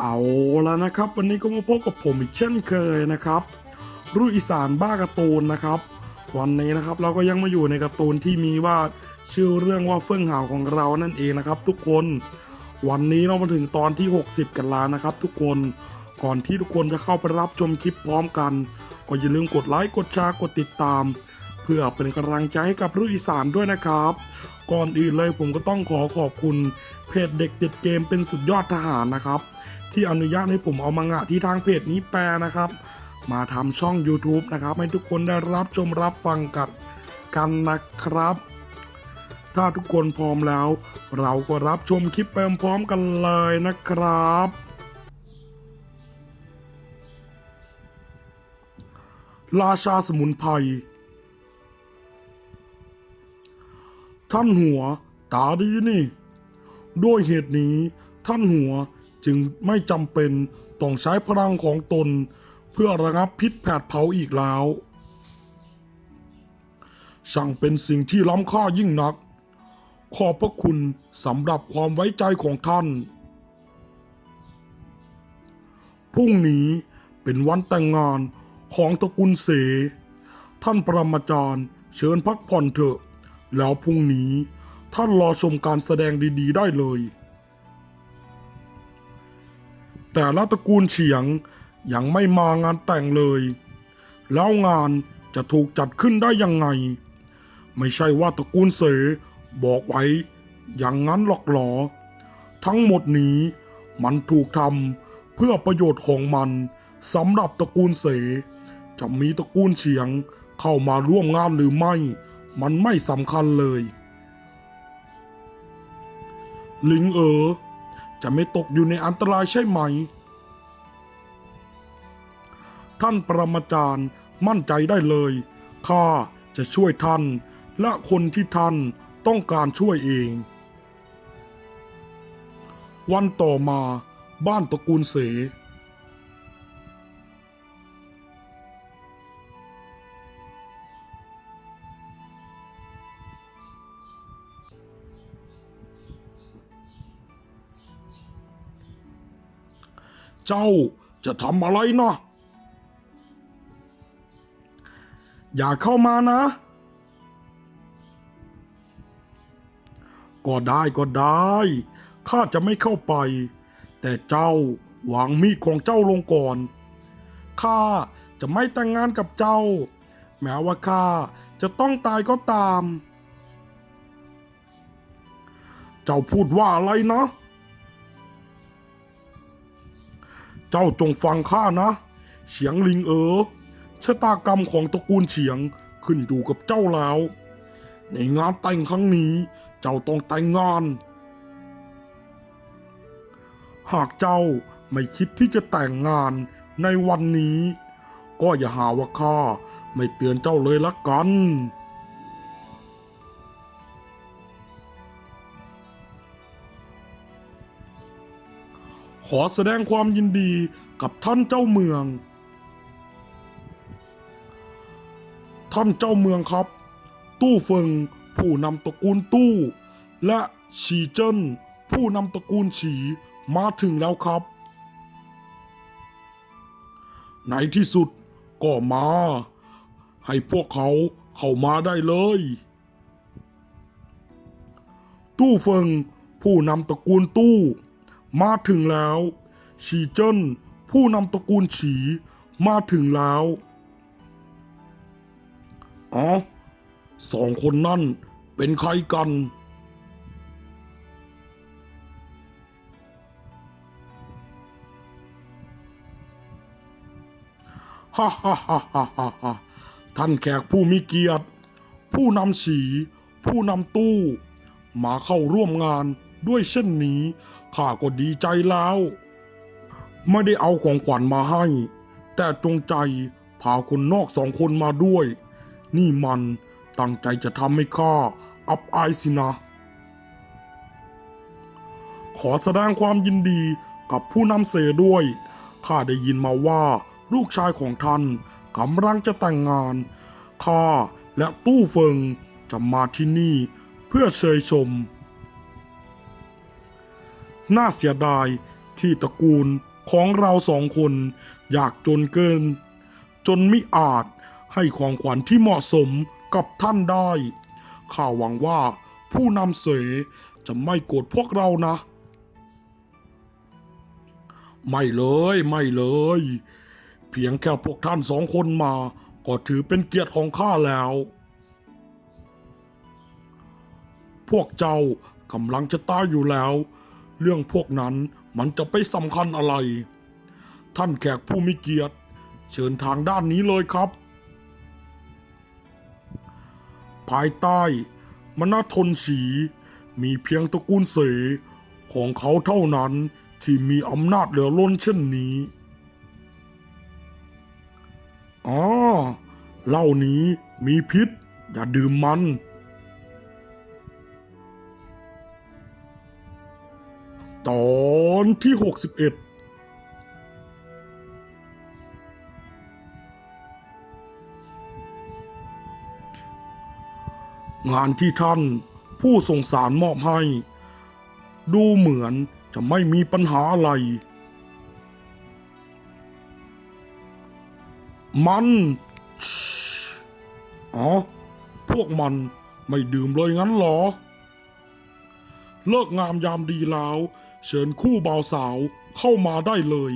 เอาแล้วนะครับ วันนี้ก็มาพบกับผมอีกเช่นเคยนะครับ รุ่อีสานบ้าการ์ตูนนะครับ วันนี้นะครับเราก็ยังมาอยู่ในการ์ตูนที่มีว่าชื่อเรื่องว่าเฟื่องหาวของเรานั่นเองนะครับ ทุกคนวันนี้เรามาถึงตอนที่ 60 กันแล้วนะครับ ทุกคนก่อนที่ทุกคนจะเข้าไปรับชมคลิปพร้อมกันก็อย่าลืมกดไลค์กดแชร์กดติดตาม เพื่อเป็นกำลังใจให้กับรุ่อีสานด้วยนะครับก่อนอื่นเลยผมก็ต้องขอขอบคุณเพจเด็กติดเกมเป็นสุดยอดทหารนะครับ ที่อนุญาตให้ผมเอามังงะที่ทางเพจนี้แปลนะครับ มาทำช่อง YouTube นะครับ ให้ทุกคนได้รับชมรับฟังกันกันนะครับ ถ้าทุกคนพร้อมแล้ว เราก็รับชมคลิปไปพร้อมกันเลยนะครับราชาสมุนไพร ท่านหัว ตาดีนี่ ด้วยเหตุนี้ ท่านหัว จึงไม่จำเป็นต้องใช้พลังของตน เพื่อระงับพิษแผดเผาอีกแล้วช่างเป็นสิ่งที่ล้ำค่ายิ่งนัก ขอบพระคุณสำหรับความไว้ใจของท่าน พรุ่งนี้เป็นวันแต่งงานของตระกูลเส ท่านปรมาจารย์เชิญพักผ่อนเถอะ แล้วพรุ่งนี้ท่านรอชมการแสดงดี ๆ ได้เลย แต่ละตระกูลเฉียงยังไม่มางานแต่งเลย แล้วงานจะถูกจัดขึ้นได้ยังไง ไม่ใช่ว่าตระกูลเสบอกไว้อย่างนั้นหรอกหรอ ทั้งหมดนี้มันถูกทำเพื่อประโยชน์ของมันสำหรับตระกูลเส จะมีตระกูลเฉียงเข้ามาร่วมงานหรือไม่ มันไม่สำคัญเลย ลิงเอ๋อ จะไม่ตกอยู่ในอันตรายใช่ไหม ท่านปรมาจารย์มั่นใจได้เลย ข้าจะช่วยท่าน และคนที่ท่านต้องการช่วยเอง วันต่อมาบ้านตระกูลเส เจ้าจะทำอะไรนะ อย่าเข้ามานะ ก็ได้ก็ได้ ข้าจะไม่เข้าไป แต่เจ้าวางมีดของเจ้าลงก่อน ข้าจะไม่แต่งงานกับเจ้า แม้ว่าข้าจะต้องตายก็ตาม เจ้าพูดว่าอะไรนะ เจ้าจงฟังข้านะ เฉียงลิงเอ๋อชะตากรรมของตระกูลเฉียงขึ้นอยู่กับเจ้าแล้ว ในงานแต่งครั้งนี้เจ้าต้องแต่งงาน หากเจ้าไม่คิดที่จะแต่งงานในวันนี้ ก็อย่าหาว่าข้าไม่เตือนเจ้าเลยละกัน ขอแสดงความยินดีกับท่านเจ้าเมือง ท่านเจ้าเมืองครับ ตู้เฟิงผู้นำตระกูลตู้ และฉีเจิ้นผู้นำตระกูลฉีมาถึงแล้วครับ ในที่สุดก็มา ให้พวกเขาเข้ามาได้เลย ตู้เฟิงผู้นำตระกูลตู้ มาถึงแล้ว ฉีเจิ้นผู้นำตระกูลฉี มาถึงแล้วอ๋อสองคนนั่นเป็นใครกัน ฮ่าฮ่าฮ่าฮ่าฮ่าฮ่าท่านแขกผู้มีเกียรติ ผู้นำฉีผู้นำตู้ มาเข้าร่วมงาน ด้วยเช่นนี้ข้าก็ดีใจแล้ว ไม่ได้เอาของขวัญมาให้ แต่จงใจพาคนนอกสองคนมาด้วย นี่มันตั้งใจจะทำให้ข้าอับอายสินะ ขอแสดงความยินดีกับผู้นำเสด้วย ข้าได้ยินมาว่าลูกชายของท่านกำลังจะแต่งงาน ข้าและตู้เฟิงจะมาที่นี่เพื่อเชยชม น่าเสียดายที่ตระกูลของเราสองคน อยากจนเกิน จนไม่อาจให้ของขวัญที่เหมาะสมกับท่านได้ ข้าหวังว่าผู้นำเสจะไม่โกรธพวกเรานะ ไม่เลยไม่เลย เพียงแค่พวกท่านสองคนมา ก็ถือเป็นเกียรติของข้าแล้ว พวกเจ้ากำลังจะตายอยู่แล้ว เรื่องพวกนั้นมันจะไปสำคัญอะไร ท่านแขกผู้มีเกียรติ เชิญทางด้านนี้เลยครับ ภายใต้มณฑลสีมีเพียงตระกูลเสของเขาเท่านั้นที่มีอำนาจเหลือล้นเช่นนี้ อ๋อ เหล้านี้มีพิษ อย่าดื่มมัน ตอนที่ 61งานที่ท่านผู้ส่งสารมอบให้ ดูเหมือนจะไม่มีปัญหาอะไร มันชอ๋อ พวกมันไม่ดื่มเลยงั้นเหรอ เลิกงามยามดีแล้ว เชิญคู่บ่าวสาวเข้ามาได้เลย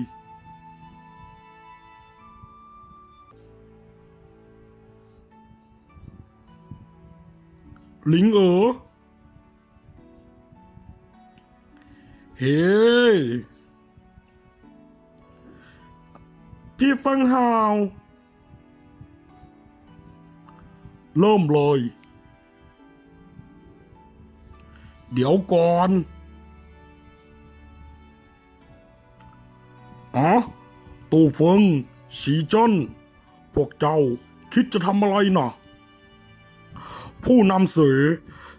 ลิงเอ๋อเฮ้พี่ฟังฮาว เริ่มเลย เดี๋ยวก่อนอ๋อตู่เฟิงสีจนพวกเจ้าคิดจะทำอะไรนะผู้นำเสือ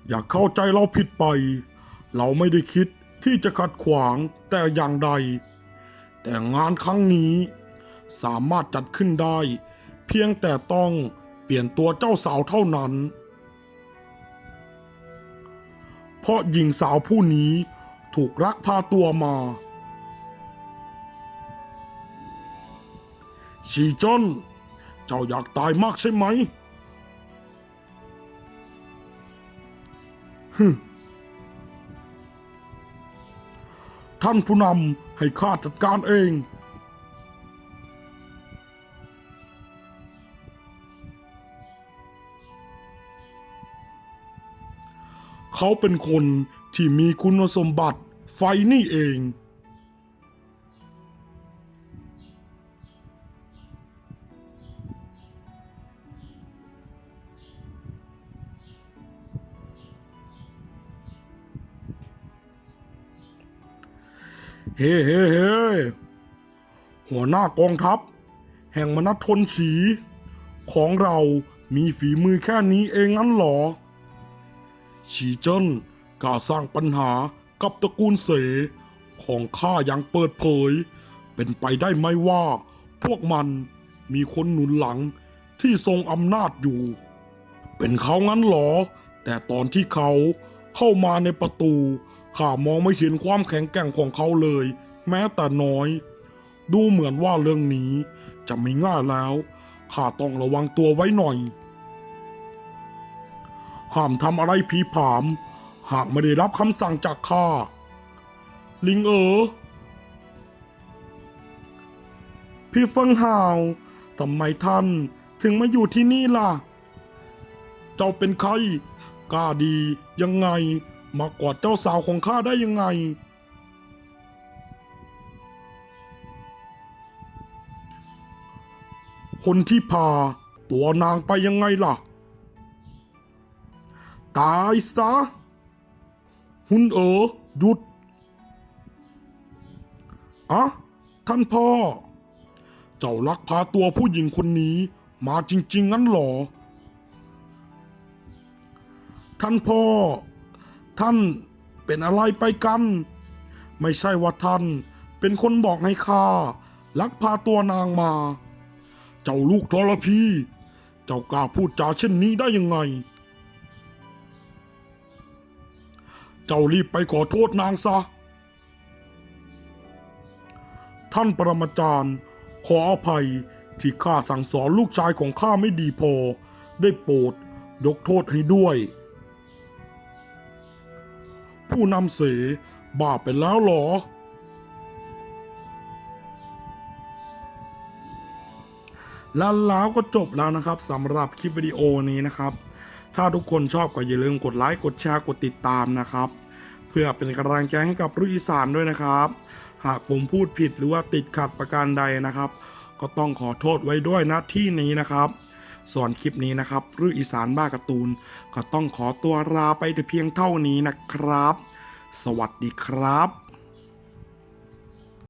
อย่าเข้าใจเราผิดไป เราไม่ได้คิดที่จะขัดขวางแต่อย่างใด แต่งานครั้งนี้สามารถจัดขึ้นได้ เพียงแต่ต้องเปลี่ยนตัวเจ้าสาวเท่านั้น เพราะหญิงสาวผู้นี้ถูกรักพาตัวมา ชีจนเจ้าอยากตายมากใช่ไหมฮึท่านผู้นำให้ข้าจัดการเอง เขาเป็นคนที่มีคุณสมบัติไฟนี่เอง เฮ้เฮ้เฮ้หัวหน้ากองทัพ แห่งมนัททนสี ของเรามีฝีมือแค่นี้เองงั้นหรอ ฉีเจิ้นกล้าสร้างปัญหากับตระกูลเส ของข้าอย่างเปิดเผย เป็นไปได้ไหมว่า พวกมันมีคนหนุนหลังที่ทรงอำนาจอยู่ เป็นเขางั้นหรอ แต่ตอนที่เขาเข้ามาในประตูข้ามองไม่เห็นความแข็งแกร่งของเขาเลย แม้แต่น้อย ดูเหมือนว่าเรื่องนี้จะไม่ง่ายแล้วข้าต้องระวังตัวไว้หน่อย ห้ามทำอะไรผีผาม หากไม่ได้รับคำสั่งจากข้า ลิงเอ๋อพี่เฟิงหาวทำไมท่านถึงมาอยู่ที่นี่ล่ะ เจ้าเป็นใครกล้าดียังไง มากอดเจ้าสาวของข้าได้ยังไง คนที่พาตัวนางไปยังไงล่ะ ตายซะ หุนเอ๋อหยุดอะท่านพ่อ เจ้าลักพาตัวผู้หญิงคนนี้มาจริง ๆ งั้นหรอ ท่านพ่อ ท่านเป็นอะไรไปกัน ไม่ใช่ว่าท่านเป็นคนบอกให้ข้าลักพาตัวนางมา เจ้าลูกทรพี เจ้ากล้าพูดจาเช่นนี้ได้ยังไง เจ้ารีบไปขอโทษนางซะ ท่านปรมาจารย์ ขออภัยที่ข้าสั่งสอนลูกชายของข้าไม่ดีพอ ได้โปรดยกโทษให้ด้วย ผู้นำเสบ้าไปแล้วหรอ แล้วแล้วก็จบแล้วนะครับสำหรับคลิปวิดีโอนี้นะครับ ถ้าทุกคนชอบก็อย่าลืมกดไลค์กดแชร์กดติดตามนะครับ เพื่อเป็นกำลังใจให้กับรุ่อีสานด้วยนะครับ หากผมพูดผิดหรือว่าติดขัดประการใดนะครับ ก็ต้องขอโทษไว้ด้วยนะที่นี้นะครับ ส่วนคลิปนี้นะครับรุ่อีสานบ้าการ์ตูน ก็ต้องขอตัวลาไปแต่เพียงเท่านี้นะครับ สวัสดีครับ